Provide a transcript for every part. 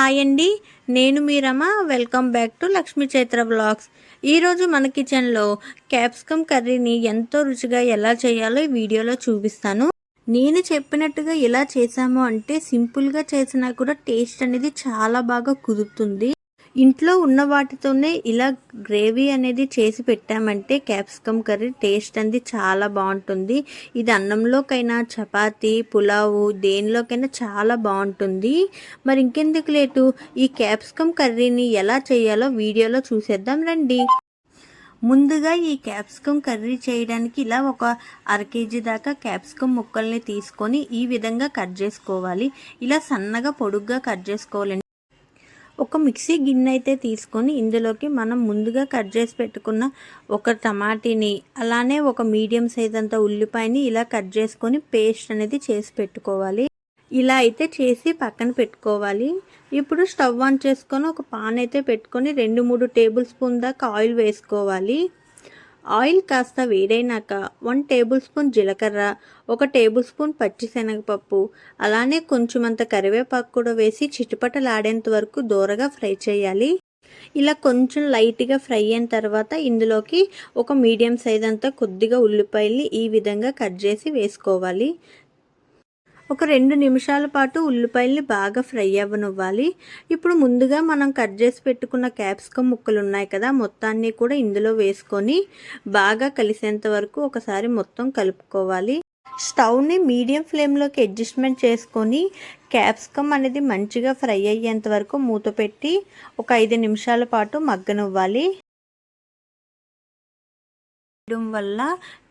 Hi అండి నేను మీ welcome back to Lakshmi Chaitra blogs ఈరోజు మన కిచెన్లో క్యాప్సికమ్ కర్రీని ఎంతో రుచిగా ఎలా చేయాలో ఈ వీడియోలో చూపిస్తాను. నేను చెప్పినట్టుగా ఇలా చేసాము అంటే సింపుల్గా చేసినా కూడా టేస్ట్ అనేది చాలా బాగా కుదురుతుంది. ఇంట్లో ఉన్న వాటితోనే ఇలా గ్రేవీ అనేది చేసి పెట్టామంటే క్యాప్సికమ్ కర్రీ టేస్ట్ అనేది చాలా బాగుంటుంది. ఇది అన్నంలోకైనా చపాతీ పులావు దేనిలోకైనా చాలా బాగుంటుంది. మరి ఇంకెందుకు లేటు? ఈ క్యాప్సికమ్ కర్రీని ఎలా చేయాలో వీడియోలో చూసేద్దాం రండి. ముందుగా ఈ క్యాప్సికమ్ కర్రీ చేయడానికి ఇలా ఒక అర కేజీ దాకా క్యాప్సికమ్ ముక్కల్ని తీసుకొని ఈ విధంగా కట్ చేసుకోవాలి. ఇలా సన్నగా పొడుగ్గా కట్ చేసుకోవాలండి. ఒక మిక్సీ గిన్నె అయితే తీసుకొని ఇందులోకి మనం ముందుగా కట్ చేసి పెట్టుకున్న ఒక టమాటీని అలానే ఒక మీడియం సైజ్ అంత ఉల్లిపాయని ఇలా కట్ చేసుకొని పేస్ట్ అనేది చేసి పెట్టుకోవాలి. ఇలా అయితే చేసి పక్కన పెట్టుకోవాలి. ఇప్పుడు స్టవ్ ఆన్ చేసుకొని ఒక పాన్ అయితే పెట్టుకొని రెండు మూడు టేబుల్ స్పూన్ దాకా ఆయిల్ వేసుకోవాలి. ఆయిల్ కాస్త వేడైనాక వన్ టేబుల్ స్పూన్ జీలకర్ర ఒక టేబుల్ స్పూన్ పచ్చిశనగపప్పు అలానే కొంచెం అంత కరివేపాకు కూడా వేసి చిటిపటలాడేంత వరకు దూరగా ఫ్రై చేయాలి. ఇలా కొంచెం లైట్గా ఫ్రై అయిన తర్వాత ఇందులోకి ఒక మీడియం సైజ్ అంతా కొద్దిగా ఉల్లిపాయల్ని ఈ విధంగా కట్ చేసి వేసుకోవాలి. ఒక రెండు నిమిషాల పాటు ఉల్లిపాయల్ని బాగా ఫ్రై అవ్వనివ్వాలి. ఇప్పుడు ముందుగా మనం కట్ చేసి పెట్టుకున్న క్యాప్సికమ్ ముక్కలు ఉన్నాయి కదా మొత్తాన్ని కూడా ఇందులో వేసుకొని బాగా కలిసేంత వరకు ఒకసారి మొత్తం కలుపుకోవాలి. స్టవ్ని మీడియం ఫ్లేమ్లోకి అడ్జస్ట్మెంట్ చేసుకొని క్యాప్సికమ్ అనేది మంచిగా ఫ్రై అయ్యేంత వరకు మూత పెట్టి ఒక ఐదు నిమిషాల పాటు మగ్గనివ్వాలి. వల్ల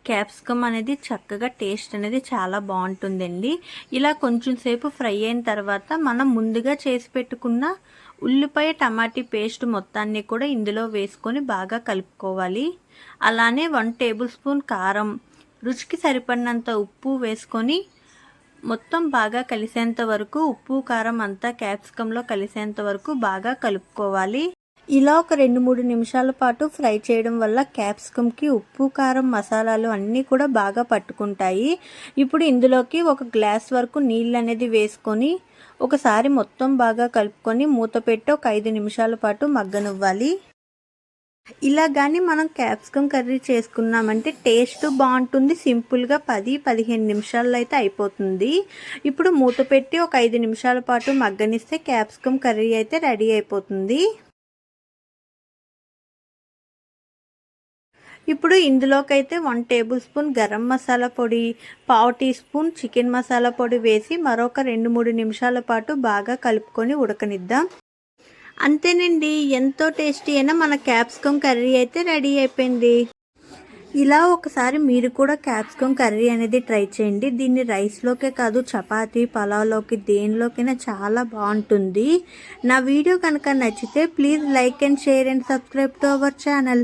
క్యాప్సికమ్ అనేది చక్కగా టేస్ట్ అనేది చాలా బాగుంటుందండి. ఇలా కొంచెం సేపు ఫ్రై అయిన తర్వాత మనం ముందుగా చేసి పెట్టుకున్న ఉల్లిపాయ టమాటీ పేస్ట్ మొత్తాన్ని కూడా ఇందులో వేసుకొని బాగా కలుపుకోవాలి. అలానే వన్ టేబుల్ స్పూన్ కారం రుచికి సరిపడినంత ఉప్పు వేసుకొని మొత్తం బాగా కలిసేంత వరకు ఉప్పు కారం అంతా క్యాప్సికంలో కలిసేంత వరకు బాగా కలుపుకోవాలి. ఇలా ఒక రెండు మూడు నిమిషాల పాటు ఫ్రై చేయడం వల్ల క్యాప్సికమ్కి ఉప్పు కారం మసాలాలు అన్నీ కూడా బాగా పట్టుకుంటాయి. ఇప్పుడు ఇందులోకి ఒక గ్లాస్ వరకు నీళ్ళు అనేది వేసుకొని ఒకసారి మొత్తం బాగా కలుపుకొని మూత పెట్టి ఒక ఐదు నిమిషాల పాటు మగ్గనివ్వాలి. ఇలా కానీ మనం క్యాప్సికమ్ కర్రీ చేసుకున్నామంటే టేస్ట్ బాగుంటుంది. సింపుల్గా పది పదిహేను నిమిషాల్లో అయితే అయిపోతుంది. ఇప్పుడు మూత పెట్టి ఒక ఐదు నిమిషాల పాటు మగ్గనిస్తే క్యాప్సికమ్ కర్రీ అయితే రెడీ అయిపోతుంది. ఇప్పుడు ఇందులోకైతే one table spoon garam masala పొడి పావు టీ స్పూన్ చికెన్ మసాలా పొడి వేసి మరొక రెండు మూడు నిమిషాల పాటు బాగా కలుపుకొని ఉడకనిద్దాం. అంతేనండి ఎంతో టేస్టీ అయినా మన క్యాప్సికమ్ కర్రీ అయితే రెడీ అయిపోయింది. ఇలా ఒకసారి మీరు కూడా క్యాప్సికమ్ కర్రీ అనేది ట్రై చేయండి. దీన్ని రైస్లోకే కాదు చపాతీ పలావ్లోకి దేనిలోకైనా చాలా బాగుంటుంది. నా వీడియో కనుక నచ్చితే please like and share and subscribe to our channel.